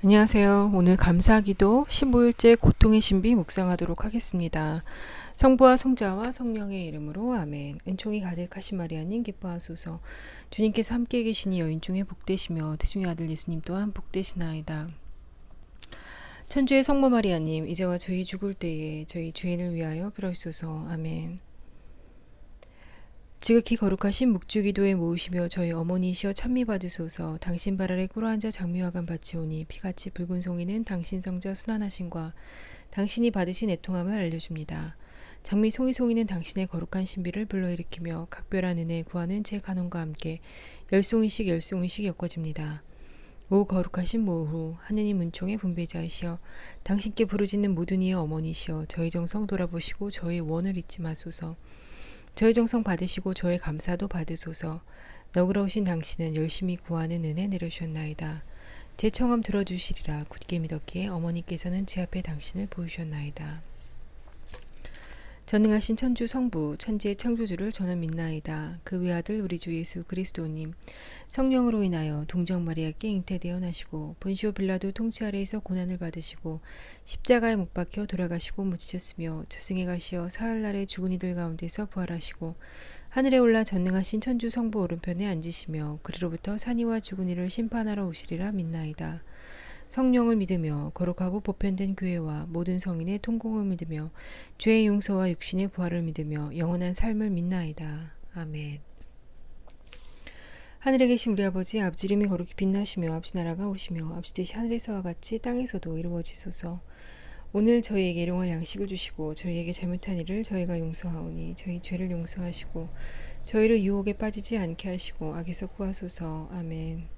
안녕하세요. 오늘 감사기도 15일째 고통의 신비 묵상하도록 하겠습니다. 성부와 성자와 성령의 이름으로 아멘. 은총이 가득하신 마리아님 기뻐하소서. 주님께서 함께 계시니 여인 중에 복되시며 태중의 아들 예수님 또한 복되시나이다. 천주의 성모 마리아님 이제와 저희 죽을 때에 저희 죄인을 위하여 빌어주소서. 아멘. 지극히 거룩하신 묵주기도에 모으시며 저희 어머니시여 찬미 받으소서 당신 발 아래 꿇어앉아 장미화관 바치오니 피같이 붉은 송이는 당신 성자 순환하심과 당신이 받으신 애통함을 알려줍니다. 장미 송이 송이는 당신의 거룩한 신비를 불러일으키며 각별한 은혜 구하는 제 간원과 함께 열송이씩 열송이씩 엮어집니다. 오 거룩하신 모후 하느님 은총의 분배자이시여 당신께 부르짖는 모든 이의 어머니시여 저희 정성 돌아보시고 저희 원을 잊지 마소서 저의 정성 받으시고 저의 감사도 받으소서. 너그러우신 당신은 열심히 구하는 은혜 내려주셨나이다. 제 청함 들어주시리라 굳게 믿었기에 어머니께서는 제 앞에 당신을 보이셨나이다. 전능하신 천주 성부 천지의 창조주를 저는 믿나이다. 그 외아들 우리 주 예수 그리스도님 성령으로 인하여 동정 마리아께 잉태되어 나시고 본시오 빌라도 통치 아래에서 고난을 받으시고 십자가에 못 박혀 돌아가시고 묻히셨으며 저승에 가시어 사흘날에 죽은 이들 가운데서 부활하시고 하늘에 올라 전능하신 천주 성부 오른편에 앉으시며 그리로부터 산이와 죽은 이를 심판하러 오시리라 믿나이다. 성령을 믿으며 거룩하고 보편된 교회와 모든 성인의 통공을 믿으며 죄의 용서와 육신의 부활을 믿으며 영원한 삶을 믿나이다. 아멘. 하늘에 계신 우리 아버지 아버지 이름이 거룩히 빛나시며 아버지 나라가 오시며 아버지 뜻이 하늘에서와 같이 땅에서도 이루어지소서. 오늘 저희에게 일용할 양식을 주시고 저희에게 잘못한 일을 저희가 용서하오니 저희 죄를 용서하시고 저희를 유혹에 빠지지 않게 하시고 악에서 구하소서. 아멘.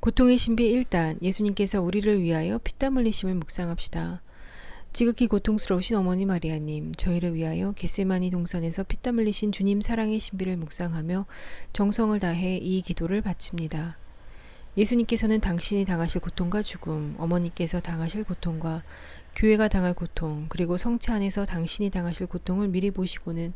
고통의 신비 1단 예수님께서 우리를 위하여 피땀 흘리심을 묵상합시다. 지극히 고통스러우신 어머니 마리아님, 저희를 위하여 겟세마니 동산에서 피땀 흘리신 주님 사랑의 신비를 묵상하며 정성을 다해 이 기도를 바칩니다. 예수님께서는 당신이 당하실 고통과 죽음, 어머니께서 당하실 고통과 교회가 당할 고통, 그리고 성체 안에서 당신이 당하실 고통을 미리 보시고는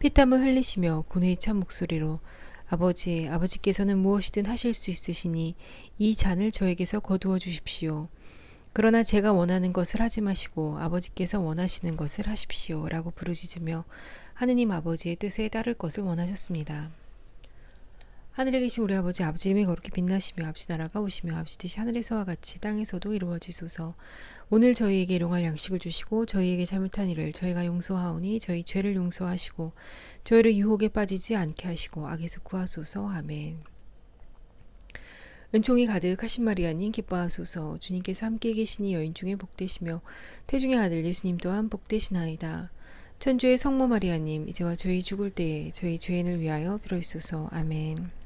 피땀을 흘리시며 고뇌의 찬 목소리로 아버지, 아버지께서는 무엇이든 하실 수 있으시니 이 잔을 저에게서 거두어 주십시오. 그러나 제가 원하는 것을 하지 마시고 아버지께서 원하시는 것을 하십시오. 라고 부르짖으며 하느님 아버지의 뜻에 따를 것을 원하셨습니다. 하늘에 계신 우리 아버지 아버지 이름이 거룩히 빛나시며 아버지 나라가 오시며 아버지 뜻이 하늘에서와 같이 땅에서도 이루어지소서. 오늘 저희에게 일용할 양식을 주시고 저희에게 잘못한 일을 저희가 용서하오니 저희 죄를 용서하시고 저희를 유혹에 빠지지 않게 하시고 악에서 구하소서. 아멘. 은총이 가득하신 마리아님 기뻐하소서 주님께서 함께 계시니 여인 중에 복되시며 태중의 아들 예수님 또한 복되시나이다. 천주의 성모 마리아님 이제와 저희 죽을 때에 저희 죄인을 위하여 빌어주소서. 아멘.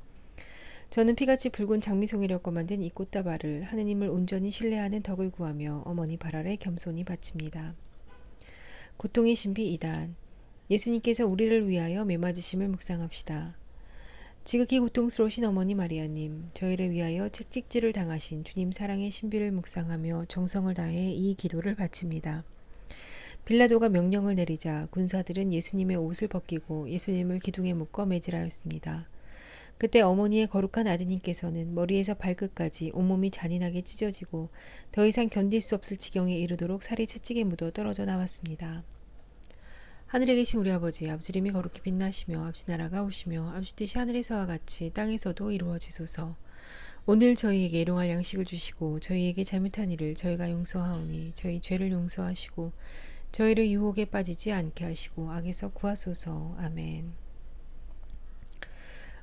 저는 피같이 붉은 장미송이력과 만든 이 꽃다발을 하느님을 온전히 신뢰하는 덕을 구하며 어머니 발 아래 겸손히 바칩니다. 고통의 신비 2단 예수님께서 우리를 위하여 매맞으심을 묵상합시다. 지극히 고통스러우신 어머니 마리아님, 저희를 위하여 책찍질을 당하신 주님 사랑의 신비를 묵상하며 정성을 다해 이 기도를 바칩니다. 빌라도가 명령을 내리자 군사들은 예수님의 옷을 벗기고 예수님을 기둥에 묶어 매질하였습니다. 그때 어머니의 거룩한 아드님께서는 머리에서 발끝까지 온몸이 잔인하게 찢어지고 더 이상 견딜 수 없을 지경에 이르도록 살이 채찍에 묻어 떨어져 나왔습니다. 하늘에 계신 우리 아버지 아버지 이름이 거룩히 빛나시며 아버지 나라가 오시며 아버지 뜻이 하늘에서와 같이 땅에서도 이루어지소서. 오늘 저희에게 일용할 양식을 주시고 저희에게 잘못한 일을 저희가 용서하오니 저희 죄를 용서하시고 저희를 유혹에 빠지지 않게 하시고 악에서 구하소서. 아멘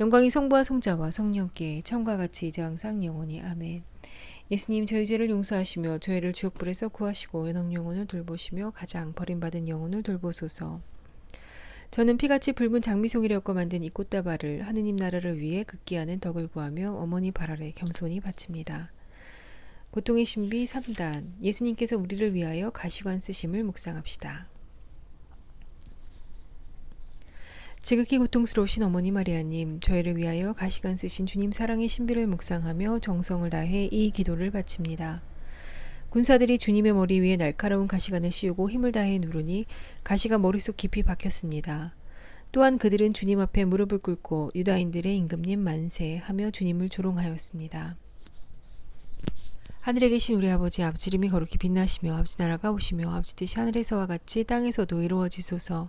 영광이 성부와 성자와 성령께 처음과 같이 이제 항상 영원히 아멘. 예수님 저희 죄를 용서하시며 저희를 지옥불에서 구하시고 연옥 영혼을 돌보시며 가장 버림받은 영혼을 돌보소서. 저는 피같이 붉은 장미송이를 만든 이 꽃다발을 하느님 나라를 위해 극기하는 덕을 구하며 어머니 발 아래 겸손히 바칩니다. 고통의 신비 3단 예수님께서 우리를 위하여 가시관 쓰심을 묵상합시다. 지극히 고통스러우신 어머니 마리아님, 저희를 위하여 가시관 쓰신 주님 사랑의 신비를 묵상하며 정성을 다해 이 기도를 바칩니다. 군사들이 주님의 머리 위에 날카로운 가시관을 씌우고 힘을 다해 누르니 가시가 머릿속 깊이 박혔습니다. 또한 그들은 주님 앞에 무릎을 꿇고 유다인들의 임금님 만세 하며 주님을 조롱하였습니다. 하늘에 계신 우리 아버지 아버지 이름이 거룩히 빛나시며 아버지 나라가 오시며 아버지 뜻이 하늘에서와 같이 땅에서도 이루어지소서.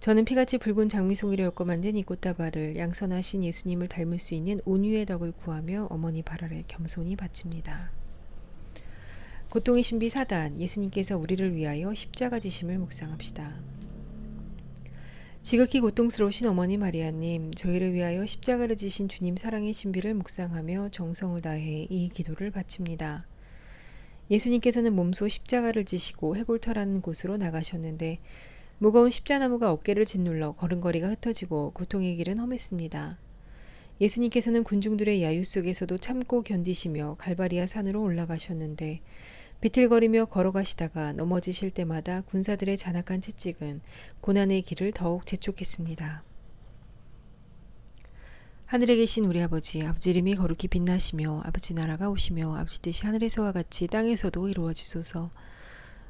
저는 피같이 붉은 장미송이를 엮어 만든 이 꽃다발을 양선하신 예수님을 닮을 수 있는 온유의 덕을 구하며 어머니 발 아래 겸손히 바칩니다. 고통의 신비 사단 예수님께서 우리를 위하여 십자가 지심을 묵상합시다. 지극히 고통스러우신 어머니 마리아님, 저희를 위하여 십자가를 지신 주님 사랑의 신비를 묵상하며 정성을 다해 이 기도를 바칩니다. 예수님께서는 몸소 십자가를 지시고 해골터라는 곳으로 나가셨는데 무거운 십자나무가 어깨를 짓눌러 걸음걸이가 흩어지고 고통의 길은 험했습니다. 예수님께서는 군중들의 야유 속에서도 참고 견디시며 갈바리아 산으로 올라가셨는데 비틀거리며 걸어가시다가 넘어지실 때마다 군사들의 잔악한 채찍은 고난의 길을 더욱 재촉했습니다. 하늘에 계신 우리 아버지, 아버지 이름이 거룩히 빛나시며 아버지 나라가 오시며 아버지 뜻이 하늘에서와 같이 땅에서도 이루어지소서.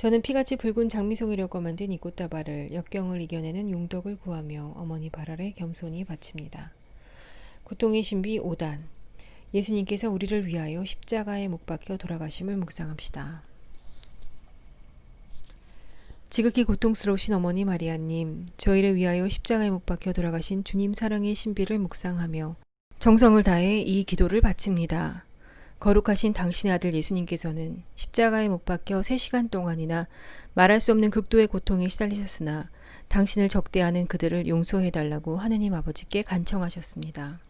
저는 피같이 붉은 장미송이려고 만든 이 꽃다발을 역경을 이겨내는 용덕을 구하며 어머니 발 아래 겸손히 바칩니다. 고통의 신비 5단 예수님께서 우리를 위하여 십자가에 못 박혀 돌아가심을 묵상합시다. 지극히 고통스러우신 어머니 마리아님, 저희를 위하여 십자가에 못 박혀 돌아가신 주님 사랑의 신비를 묵상하며 정성을 다해 이 기도를 바칩니다. 거룩하신 당신의 아들 예수님께서는 십자가에 못 박혀 3시간 동안이나 말할 수 없는 극도의 고통에 시달리셨으나 당신을 적대하는 그들을 용서해달라고 하느님 아버지께 간청하셨습니다.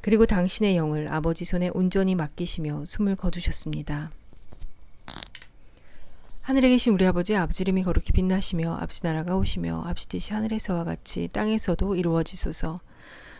그리고 당신의 영을 아버지 손에 온전히 맡기시며 숨을 거두셨습니다. 하늘에 계신 우리 아버지 아버지 이름이 거룩히 빛나시며 아버지 나라가 오시며 아버지 뜻이 하늘에서와 같이 땅에서도 이루어지소서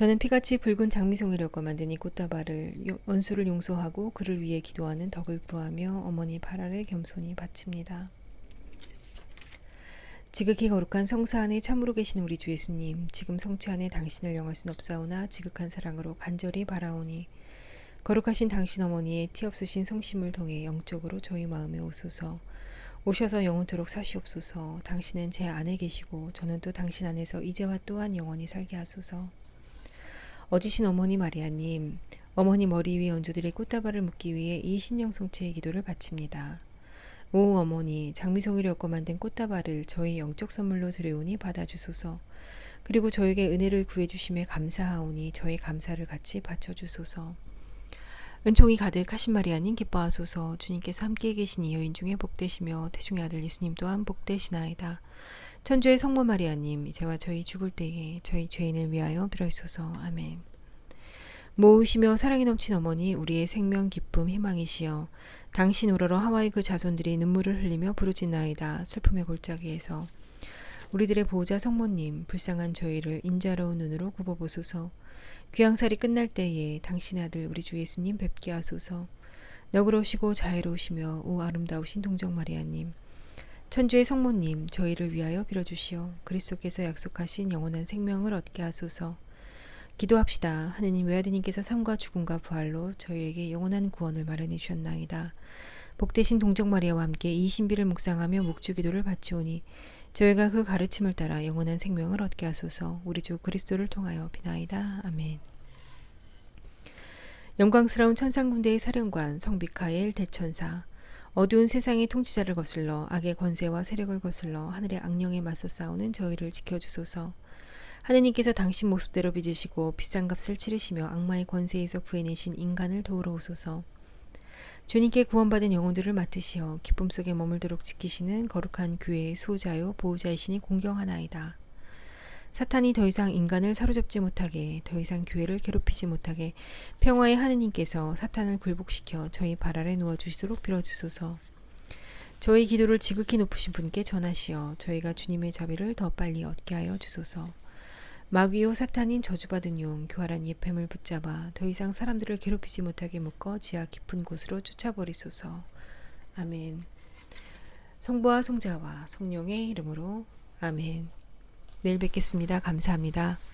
저는 피같이 붉은 장미송이력과 만든 이 꽃다발을 원수를 용서하고 그를 위해 기도하는 덕을 구하며 어머니 발 아래 겸손히 바칩니다. 지극히 거룩한 성사 안에 참으로 계신 우리 주 예수님, 지금 성취 안에 당신을 영할 순 없사오나 지극한 사랑으로 간절히 바라오니 거룩하신 당신 어머니의 티 없으신 성심을 통해 영적으로 저희 마음에 오소서. 오셔서 영원토록 사시옵소서. 당신은 제 안에 계시고 저는 또 당신 안에서 이제와 또한 영원히 살게 하소서. 어지신 어머니 마리아님, 어머니 머리 위에 얹어드릴 꽃다발을 묻기 위해 이 신령 성체의 기도를 바칩니다. 오 어머니, 장미송이를 엮어 만든 꽃다발을 저희 영적 선물로 드려오니 받아주소서. 그리고 저에게 은혜를 구해주심에 감사하오니 저의 감사를 같이 바쳐주소서. 은총이 가득하신 마리아님 기뻐하소서 주님께서 함께 계시니 여인 중에 복되시며 태중의 아들 예수님 또한 복되시나이다. 천주의 성모 마리아님 이제와 저희 죽을 때에 저희 죄인을 위하여 빌어주소서. 아멘. 모으시며 사랑이 넘친 어머니 우리의 생명 기쁨 희망이시여. 당신 우러러 하와이 그 자손들이 눈물을 흘리며 부르짖나이다. 슬픔의 골짜기에서. 우리들의 보호자 성모님 불쌍한 저희를 인자로운 눈으로 굽어보소서. 귀양살이 끝날 때에 당신의 아들 우리 주 예수님 뵙게 하소서. 너그러우시고 자애로우시며 오 아름다우신 동정 마리아님 천주의 성모님 저희를 위하여 빌어주시오 그리스도께서 약속하신 영원한 생명을 얻게 하소서 기도합시다. 하느님 외아드님께서 삶과 죽음과 부활로 저희에게 영원한 구원을 마련해 주셨나이다. 복되신 동정 마리아와 함께 이 신비를 묵상하며 묵주기도를 바치오니 저희가 그 가르침을 따라 영원한 생명을 얻게 하소서. 우리 주 그리스도를 통하여 비나이다. 아멘. 영광스러운 천상군대의 사령관 성비카엘 대천사 어두운 세상의 통치자를 거슬러 악의 권세와 세력을 거슬러 하늘의 악령에 맞서 싸우는 저희를 지켜주소서. 하느님께서 당신 모습대로 빚으시고 비싼 값을 치르시며 악마의 권세에서 구해내신 인간을 도우러 오소서. 주님께 구원받은 영혼들을 맡으시어 기쁨 속에 머물도록 지키시는 거룩한 교회의 수호자요 보호자이시니 공경하나이다. 사탄이 더 이상 인간을 사로잡지 못하게 더 이상 교회를 괴롭히지 못하게 평화의 하느님께서 사탄을 굴복시켜 저희 발 아래 누워 주시도록 빌어 주소서. 저희 기도를 지극히 높으신 분께 전하시어 저희가 주님의 자비를 더 빨리 얻게 하여 주소서. 마귀요 사탄인 저주받은 용 교활한 예팸을 붙잡아 더 이상 사람들을 괴롭히지 못하게 묶어 지하 깊은 곳으로 쫓아버리소서. 아멘. 성부와 성자와 성령의 이름으로 아멘. 내일 뵙겠습니다. 감사합니다.